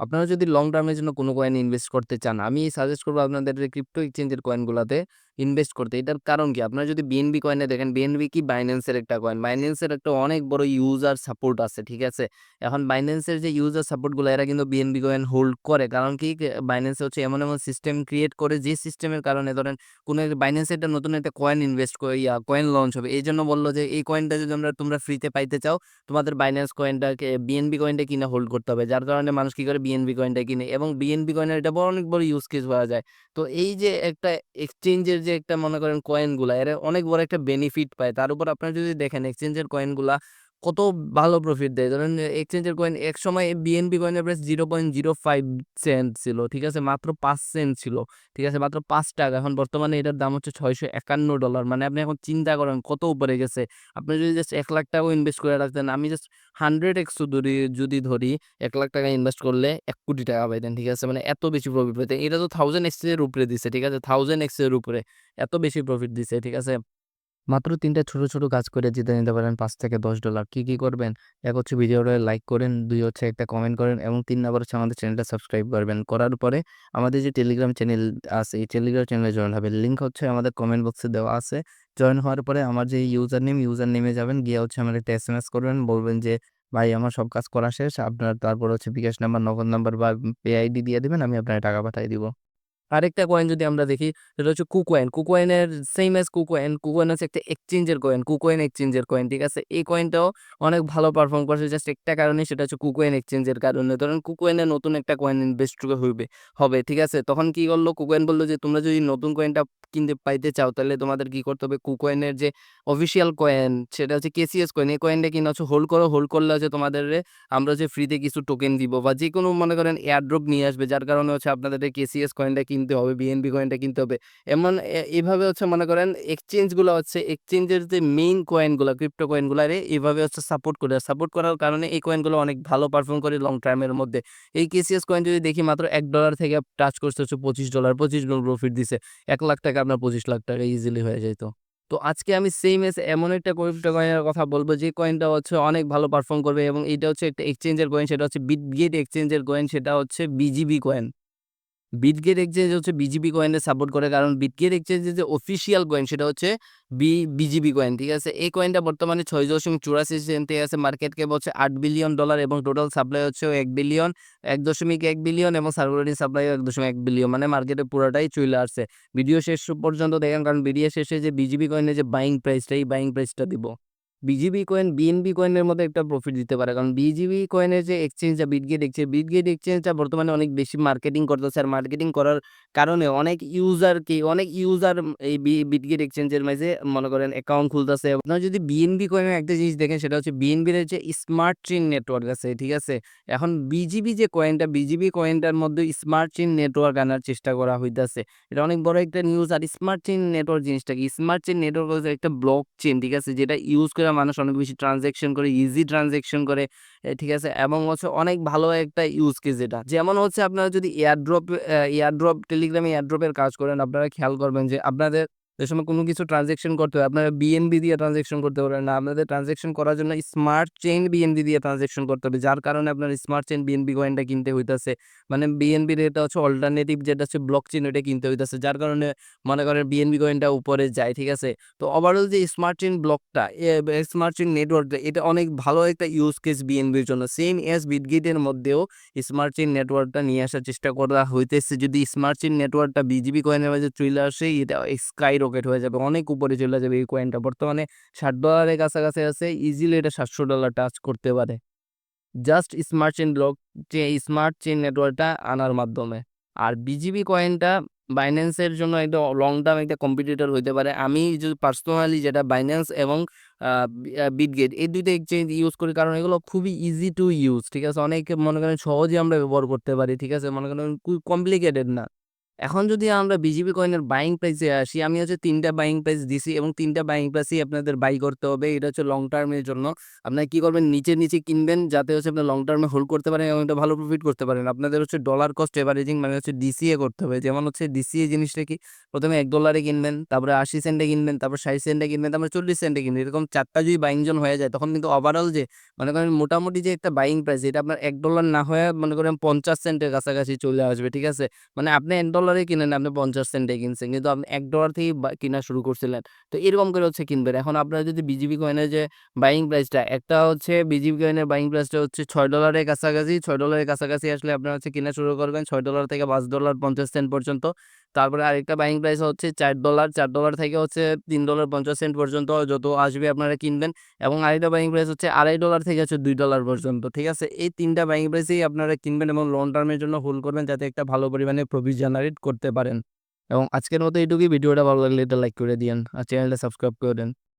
আপনারা যদি লং টার্মের জন্য কোনো কয়েন ইনভেস্ট করতে চান, আমি সাজেস্ট করব আপনাদের ক্রিপ্টো এক্সচেঞ্জের কয়েনগুলাতে ইনভেস্ট করতে। এটার কারণ কি? আপনারা যদি বিএনবি কয়েনে দেখেন, বিএনবি কি বাইন্যান্সের একটা কয়েন। এর একটা অনেক বড় ইউজার সাপোর্ট আছে, ঠিক আছে? এখন এর যে ইউজার সাপোর্টগুলো এরা কিন্তু বিএনবি কয়েন হোল্ড করে। কারণ কি? Binance হচ্ছে এমন, এমন সিস্টেম ক্রিয়েট করে যে সিস্টেমের কারণে ধরেন কোনো একটা Binance একটা নতুন একটা কয়েন ইনভেস্ট করে ইয়া কয়েন লঞ্চ হবে। এই জন্য বলল যে এই কয়েনটা যদি আমরা তোমরা ফ্রিতে পাইতে চাও, তোমাদের Binance কয়েনটাকে বিএনবি কয়েনটা কিনা হোল্ড করতে হবে। যার কারণে মানুষ কি করে বিএনবি কয়েনটা কিনে এবং বিএনবি কয়েনের এটা বড় অনেক বড় ইউজ কেস পাওয়া যায়। তো এই যে একটা এক্সচেঞ্জের যে একটা মনে করেন কয়েনগুলা এর অনেক বড় একটা বেনিফিট পায়। তার উপর আপনারা যদি দেখেন এক্সচেঞ্জের কয়েনগুলা কত ভালো প্রফিট দেয়। ধরেন এক্সচেঞ্জের কয়েন একসময় BNB কয়েনের প্রাইস 0.05 সেন্ট ছিল। ঠিক আছে? মাত্র পাঁচ সেন্ট ছিল। ঠিক আছে? মাত্র পাঁচ টাকা এখন বর্তমানে এটার দাম হচ্ছে $৬৫১ মানে আপনি এখন চিন্তা করেন কত উপরে গেছে। আপনি যদি জাস্ট ৳১,০০,০০০ ইনভেস্ট করে রাখতেন, আমি জাস্ট 100x ধরি যদি ধরি এক লাখ টাকা ইনভেস্ট করলে এক কোটি টাকা পাইতেন। ঠিক আছে? মানে এত বেশি প্রফিট পেতেন। এটা তো 1000x এর উপরে দিছে। ঠিক আছে? 1000x এর উপরে এত বেশি প্রফিট দিছে। ঠিক আছে? মাত্র ৩ টা ছোট, ছোট কাজ করে জিতে নিতে পারেন $৫-$10 কি, কি করবেন? এক হচ্ছে ভিডিওটা লাইক করেন, দুই হচ্ছে একটা কমেন্ট করেন এবং তিন নাম্বার হচ্ছে আমাদের চ্যানেলটা সাবস্ক্রাইব করবেন। করার পরে আমাদের যে টেলিগ্রাম চ্যানেল আছে, এই টেলিগ্রাম চ্যানেলে জয়েন হবে লিঙ্ক হচ্ছে আমাদের কমেন্ট বক্সে দেওয়া আছে। জয়েন হওয়ার পরে আমার যে ইউজার নেম, ইউজার নেমে যাবেন। গিয়ে হচ্ছে আমার একটা এসএমএস করবেন। বলবেন যে, "ভাই আমার সব কাজ করা শেষ। আপনার তারপর হচ্ছে বিকাশ নাম্বার, নগদ নাম্বার বা পে আইডি দিয়ে দেবেন আমি আপনাকে টাকা পাঠিয়ে দিব।" আরেকটা কয়েন যদি আমরা দেখি সেটা হচ্ছে কুকয়েন। কুকয়েনের সেম অ্যাজ কুকয়েন। কুকয়েন হচ্ছে একটা এক্সচেঞ্জের কয়েন। কুকয়েন এক্সচেঞ্জের কয়েন। ঠিক আছে? এই কয়েনটাও অনেক ভালো পারফর্ম করছে জাস্ট একটা কারণে সেটা হচ্ছে কুকয়েন এক্সচেঞ্জের কারণে। ধরেন কুকয়েনে নতুন একটা কয়েন ইনভেস্ট হইবে হবে। ঠিক আছে? তখন কি করল কুকয়েন বলল যে, "তোমরা যদি নতুন কয়েনটা কিনতে পাইতে চাও তাহলে তোমাদের কি করতে হবে? কুকয়েনের যে অফিসিয়াল কয়েন সেটা হচ্ছে KCS কয়েন। এই কয়েনটা কিনা হচ্ছে হোল্ড করো। হোল্ড করলে হচ্ছে তোমাদের আমরা হচ্ছে ফ্রিতে কিছু টোকেন দিব বা যে কোনো মনে করেন এয়ারড্রপ নিয়ে আসবে। যার কারণে হচ্ছে আপনাদের KCS কয়েনটা কিনতে হবে, BNB কয়েনটা কিনতে হবে।" এমন এভাবে হচ্ছে মনে করেন এক্সচেঞ্জগুলো হচ্ছে এক্সচেঞ্জের যে মেইন কয়েনগুলা, ক্রিপ্টো কয়েনগুলারে এভাবে হচ্ছে সাপোর্ট করে। সাপোর্ট করার কারণে এই কয়েনগুলো অনেক ভালো পারফর্ম করে লং টার্মের মধ্যে। এই কেসিএস কয়েন যদি দেখি মাত্র $১ থেকে টাচ করছে হচ্ছে $25 $25 প্রফিট দিছে। এক লাখ টাকা আপনার পঁচিশ লাখ টাকা ইজিলি হয়ে যাইত। তো আজকে আমি সেইম এস এমন একটা ক্রিপ্টো কয়েনের কথা বলব যে কয়েনটা হচ্ছে অনেক ভালো পারফর্ম করবে এবং এটা হচ্ছে একটা এক্সচেঞ্জের কয়েন সেটা হচ্ছে বিটগেট এক্সচেঞ্জের কয়েন সেটা হচ্ছে বিজিবি কয়েন। বিটগেট এক্সচেঞ্জ হচ্ছে বিজিবি কয়েনের সাপোর্ট করে কারণ বিটগেট এক্সচেঞ্জের যে অফিসিয়াল কয়েন সেটা হচ্ছে বি বিজিবি কয়েন। ঠিক আছে? এই কয়েনটা বর্তমানে ৬.৮৪ সেন্ট থেকে আছে। মার্কেট ক্যাপ হচ্ছে $৮ বিলিয়ন এবং টোটাল সাপ্লাই হচ্ছে ১ বিলিয়ন ১.১ বিলিয়ন এবং সার্কুলেটিং সাপ্লাই ১.১ বিলিয়ন মানে মার্কেটে পুরোটাই চইলা আসছে। ভিডিও শেষ পর্যন্ত দেখেন, কারণ ভিডিও শেষে যে বিজিবি কয়েনের যে বাইং প্রাইসটা এই বাইং প্রাইসটা দিব। বিজিবি কয়েন বিএনবি কয়েনের মতো একটা প্রফিট দিতে পারে। কারণ বিজিবি কয়েনের যে এক্সচেঞ্জটা বিটগেট এক্সচেঞ্জ, বিটগেট এক্সচেঞ্জটা বর্তমানে অনেক বেশি মার্কেটিং করতেছে। আর মার্কেটিং করার কারণে অনেক ইউজার কি অনেক ইউজার এই বিটগেট এক্সচেঞ্জের মাঝে মনে করেন অ্যাকাউন্ট খুলতেছে। আপনারা যদি বিএনবি কয়েনের একটা জিনিস দেখেন সেটা হচ্ছে বিএনবির যে স্মার্ট চেইন নেটওয়ার্ক আছে, ঠিক আছে? এখন বিজিবি যে কয়েনটা, বিজিবি কয়েনটার মধ্যে স্মার্ট চেইন নেটওয়ার্ক আনার চেষ্টা করা হইতাছে। এটা অনেক বড় একটা নিউজ। আর স্মার্ট চেইন নেটওয়ার্ক জিনিসটা কি? স্মার্ট চেইন নেটওয়ার্ক হচ্ছে একটা ব্লক চেন ঠিক আছে? যেটা ইউজ করে মানুষ অনেক বেশি ট্রানজেকশন করে, ইজি ট্রানজেকশন করে। ঠিক আছে? এবং হচ্ছে অনেক ভালো একটা ইউজ কেস এটা। যেমন হচ্ছে আপনারা যদি এয়ারড্রপ এয়ারড্রপ টেলিগ্রামে এয়ারড্রপের কাজ করেন আপনারা খেয়াল করবেন যে আপনাদের যে সময় কোনো কিছু ট্রানজেকশন করতে হবে আপনারা বিএনবি দিয়ে ট্রান্সেকশন করতে পারবেন না। আপনাদের ট্রান্সেকশন করার জন্য স্মার্ট চেইন বিএনবি দিয়ে ট্রান্সেকশন করতে হবে। যার কারণে আপনার স্মার্ট চেইন বিএনবি কয়েনটা কিনতে হইতেছে মানে বিএনবির এটা হচ্ছে অল্টারনেটিভ যেটা হচ্ছে ব্লক চেইন ওইটা কিনতে হইতাছে। যার কারণে মনে করেন বিএনবি কয়েনটা উপরে যায়, ঠিক আছে? তো ওভারঅল যে স্মার্ট চেইন ব্লকটা স্মার্ট চেইন নেটওয়ার্কটা এটা অনেক ভালো একটা ইউজ কেস বিএনবির জন্য। সেম এস বিটগেটের মধ্যেও স্মার্ট চেইন নেটওয়ার্কটা নিয়ে আসার চেষ্টা করা হইতেছে। যদি স্মার্ট চেইন নেটওয়ার্কটা বিজিবি কয়েনের মাঝে চইলা আসে এটা স্কাই রকেট হয়ে যাবে। অনেক উপরে চলে যাবে এই কয়েনটা। বর্তমানে $৬০ কাছাকাছি আছে। ইজিলি এটা $৭০০ টাচ করতে পারে। জাস্ট স্মার্ট চেইন ব্লক যে স্মার্ট চেন নেটওয়ার্কটা আনার মাধ্যমে। আর বিজিবি কয়েনটা বাইন্যান্সের জন্য একটা লং টার্ম একটা কম্পিটিটর হইতে পারে। আমি যদি পার্সোনালি যেটা বাইন্যান্স এবং বিটগেট এই ২ টা এক্সচেঞ্জ ইউজ করি কারণ এগুলো খুবই ইজি টু ইউজ, ঠিক আছে? অনেকে মনে করেন সহজেই আমরা ব্যবহার করতে পারি, ঠিক আছে? মনে করেন কমপ্লিকেটেড না। এখন যদি আমরা বিজিবি কয়েনের বাইং প্রাইসে আসি, আমি হচ্ছে ৩ টা বাইং প্রাইস দিছি এবং ৩ টা বাইং প্রাইসেই আপনাদের বাই করতে হবে। এটা হচ্ছে লং টার্মের জন্য। আপনারা কি করবেন নিচে, নিচে কিনবেন যাতে হচ্ছে আপনার লং টার্মে হোল্ড করতে পারেন এবং একটা ভালো প্রফিট করতে পারেন। আপনাদের হচ্ছে ডলার কস্ট এভারেজিং মানে হচ্ছে ডিসিএ করতে হবে। যেমন হচ্ছে ডিসিএ জিনিসটা কি? ১ম এ $১ কিনবেন, তারপরে ৮০ সেন্টে কিনবেন, তারপর ৬০ সেন্টে কিনবেন, তারপরে ৪০ সেন্টে কিনবেন। এরকম চারটা যদি বাইং জোন হয়ে যায় তখন কিন্তু ওভারঅল যে মনে করেন মোটামুটি যে একটা বাইং প্রাইস এটা আপনার এক ডলার না হয়ে মনে করেন ৫০ সেন্টের কাছাকাছি চলে আসবে। ঠিক আছে? মানে আপনি $১ এ কিনেন, আপনি ৫০ সেন্টে কিনছেন। কিন্তু আপনি এক ডলার থেকেই কিনা শুরু করছিলেন। তো এরকম করে হচ্ছে কিনবেন। এখন আপনার যদি বিজিবি কয়েনের যে বাইং প্রাইসটা একটা হচ্ছে বিজিবি কয়েনের বাইং প্রাইসটা হচ্ছে ছয় ডলারের কাছাকাছি। ছয় ডলারের কাছাকাছি আসলে আপনার হচ্ছে কেনা শুরু করবেন ছয় ডলার থেকে $৫.৫০ সেন্ট পর্যন্ত। তারপরে আরেকটা বাইং প্রাইস হচ্ছে $৪, $৪ থেকে হচ্ছে $৩.৫০ পর্যন্ত যত আসবে আপনারা কিনবেন এবং আরেকটা বাইং প্রাইস হচ্ছে $২.৫ থেকে হচ্ছে দুই ডলার পর্যন্ত। ঠিক আছে? এই ৩ টা বাইং প্রাইসেই আপনারা কিনবেন এবং লং টার্মের জন্য হোল্ড করবেন যাতে একটা ভালো পরিমাণে প্রফিট জেনারেট করতে পারেন। এবং আজকের মতো এইটুকুই। ভিডিওটা ভালো লাগলে এটা লাইক করে দিয়েন। আর চ্যানেলটা সাবস্ক্রাইব করে দেন।